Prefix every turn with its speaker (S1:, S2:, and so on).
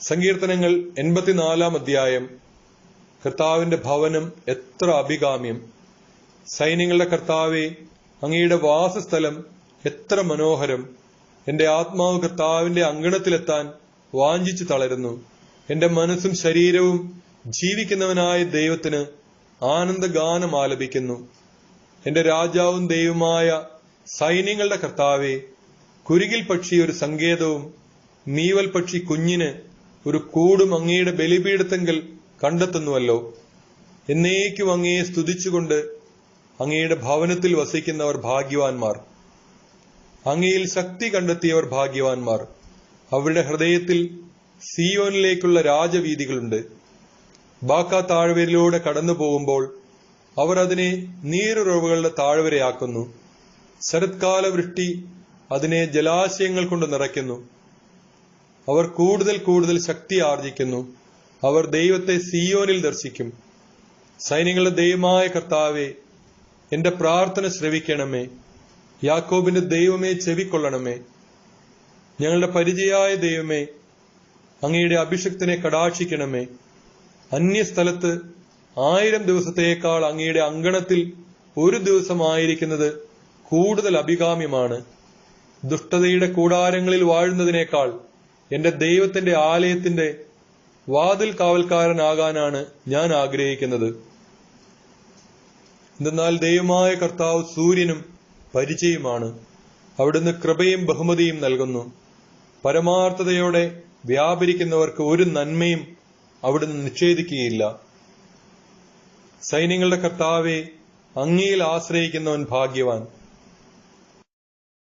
S1: സങ്കീർത്തനങ്ങൾ എൺപത്തിനാലാം അധ്യായം. കർത്താവിന്റെ ഭവനം എത്ര അഭികാമ്യം. സൈന്യങ്ങളുടെ കർത്താവെ അങ്ങയുടെ വാസസ്ഥലം എത്ര മനോഹരം. എന്റെ ആത്മാവ് കർത്താവിന്റെ അങ്കണത്തിലെത്താൻ വാഞ്ചിച്ചു തളരുന്നു. എന്റെ മനസ്സും ശരീരവും ജീവിക്കുന്നവനായ ദൈവത്തിന് ആനന്ദഗാനം ആലപിക്കുന്നു. എന്റെ രാജാവും ദൈവമായ സൈന്യങ്ങളുടെ കർത്താവെ കുരുകിൽ പക്ഷി ഒരു സങ്കേതവും നീവൽ പക്ഷി കുഞ്ഞിന് ഒരു കൂടും അങ്ങയുടെ ബലിപീഠത്തെങ്കിൽ കണ്ടെത്തുന്നുവല്ലോ. എന്നേക്കും അങ്ങയെ സ്തുതിച്ചുകൊണ്ട് അങ്ങയുടെ ഭവനത്തിൽ വസിക്കുന്നവർ ഭാഗ്യവാന്മാർ. അങ്ങയിൽ ശക്തി കണ്ടെത്തിയവർ ഭാഗ്യവാന്മാർ. അവരുടെ ഹൃദയത്തിൽ സിയോനിലേക്കുള്ള രാജവീതികളുണ്ട് ബാക്ക താഴ്വരയിലൂടെ കടന്നു പോകുമ്പോൾ അവർ അതിനെ നീരുറവുകളുടെ താഴ്വരയാക്കുന്നു. ശരത്കാല വൃഷ്ടി അതിനെ ജലാശയങ്ങൾ കൊണ്ട് നിറയ്ക്കുന്നു. അവർ കൂടുതൽ കൂടുതൽ ശക്തി ആർജിക്കുന്നു. അവർ ദൈവത്തെ സിയോനിൽ ദർശിക്കും. സൈന്യങ്ങളുടെ ദൈവമായ കർത്താവെ എന്റെ പ്രാർത്ഥന ശ്രവിക്കണമേ. യാക്കോബിന്റെ ദൈവമേ ചെവിക്കൊള്ളണമേ. ഞങ്ങളുടെ പരിചയായ ദൈവമേ അങ്ങയുടെ അഭിഷക്തനെ കടാക്ഷിക്കണമേ. അന്യസ്ഥലത്ത് ആയിരം ദിവസത്തേക്കാൾ അങ്ങയുടെ അങ്കണത്തിൽ ഒരു ദിവസമായിരിക്കുന്നത് കൂടുതൽ അഭികാമ്യമാണ്. ദുഷ്ടതയുടെ കൂടാരങ്ങളിൽ വാഴുന്നതിനേക്കാൾ എന്റെ ദൈവത്തിന്റെ ആലയത്തിന്റെ വാതിൽ കാവൽക്കാരനാകാനാണ് ഞാൻ ആഗ്രഹിക്കുന്നത്. എന്തെന്നാൽ ദൈവമായ കർത്താവ് സൂര്യനും പരിചയമാണ്. അവിടുന്ന് കൃപയും ബഹുമതിയും നൽകുന്നു. പരമാർത്ഥതയോടെ വ്യാപരിക്കുന്നവർക്ക് ഒരു നന്മയും അവിടുന്ന് നിഷേധിക്കുകയില്ല. സൈന്യങ്ങളുടെ കർത്താവെ അങ്ങയിൽ ആശ്രയിക്കുന്നവൻ ഭാഗ്യവാൻ.